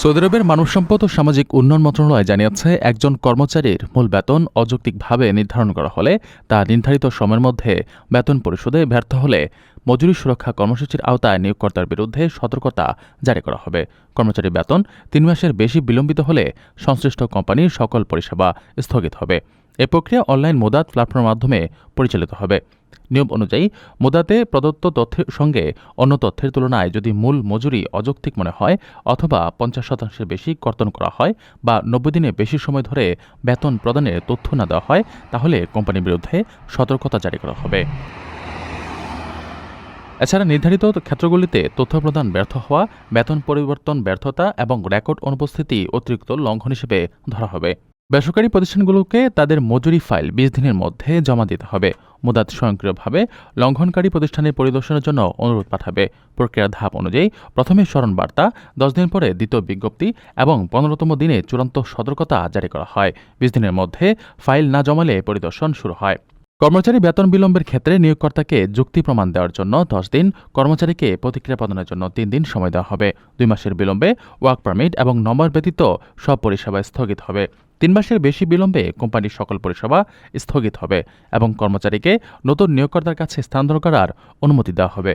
Saudi আরবের মানব সম্পদ ও সামাজিক উন্নয়ন মন্ত্রণালয় জানিয়েছে, একজন কর্মচারীর মূল বেতন অযৌক্তিকভাবে নির্ধারণ করা হলে তা নির্ধারিত সময়ের মধ্যে বেতন পরিশোধে ব্যর্থ হলে মজুরি সুরক্ষা কর্মসূচির আওতায় নিয়োগকর্তার বিরুদ্ধে সতর্কতা জারি করা হবে। কর্মচারীর বেতন তিন মাসের বেশি বিলম্বিত হলে সংশ্লিষ্ট কোম্পানির সকল পরিষেবা স্থগিত হবে। এ প্রক্রিয়া অনলাইন মোদাত প্ল্যাটফর্মের মাধ্যমে পরিচালিত হবে। নিয়ম অনুযায়ী, মোদাতে প্রদত্ত তথ্যের সঙ্গে অন্য তথ্যের তুলনায় যদি মূল মজুরি অযৌক্তিক মনে হয়, অথবা পঞ্চাশ শতাংশের বেশি কর্তন করা হয় বা নব্বই দিনে বেশি সময় ধরে বেতন প্রদানের তথ্য না দেওয়া হয়, তাহলে কোম্পানির বিরুদ্ধে সতর্কতা জারি করা হবে। এছাড়া নির্ধারিত ক্ষেত্রগুলিতে তথ্য প্রদান ব্যর্থ হওয়া, বেতন পরিবর্তন ব্যর্থতা এবং রেকর্ড অনুপস্থিতি অতিরিক্ত লঙ্ঘন হিসেবে ধরা হবে। বেসরকারি প্রতিষ্ঠানগুলোকে তাদের মজুরি ফাইল বিশ দিনের মধ্যে জমা দিতে হবে। মুদাত স্বয়ংক্রিয়ভাবে লঙ্ঘনকারী প্রতিষ্ঠানের পরিদর্শনের জন্য অনুরোধ পাঠাবে। প্রক্রিয়ার ধাপ অনুযায়ী প্রথমে স্মরণ বার্তা, দশ দিন পরে দ্বিতীয় বিজ্ঞপ্তি এবং পনেরোতম দিনে চূড়ান্ত সতর্কতা জারি করা হয়। বিশ দিনের মধ্যে ফাইল না জমালে পরিদর্শন শুরু হয়। কর্মচারী বেতন বিলম্বের ক্ষেত্রে নিয়োগকর্তাকে যুক্তি প্রমাণ দেওয়ার জন্য দশ দিন, কর্মচারীকে প্রতিক্রিয়া প্রদানের জন্য তিন দিন সময় দেওয়া হবে। দুই মাসের বিলম্বে ওয়ার্ক পারমিট এবং নম্বর ব্যতীত সব পরিষেবা স্থগিত হবে। তিন মাসের বেশি বিলম্বে কোম্পানির সকল পরিষেবা স্থগিত হবে এবং কর্মচারীকে নতুন নিয়োগকর্তার কাছে স্থানান্তর করার অনুমতি দেওয়া হবে।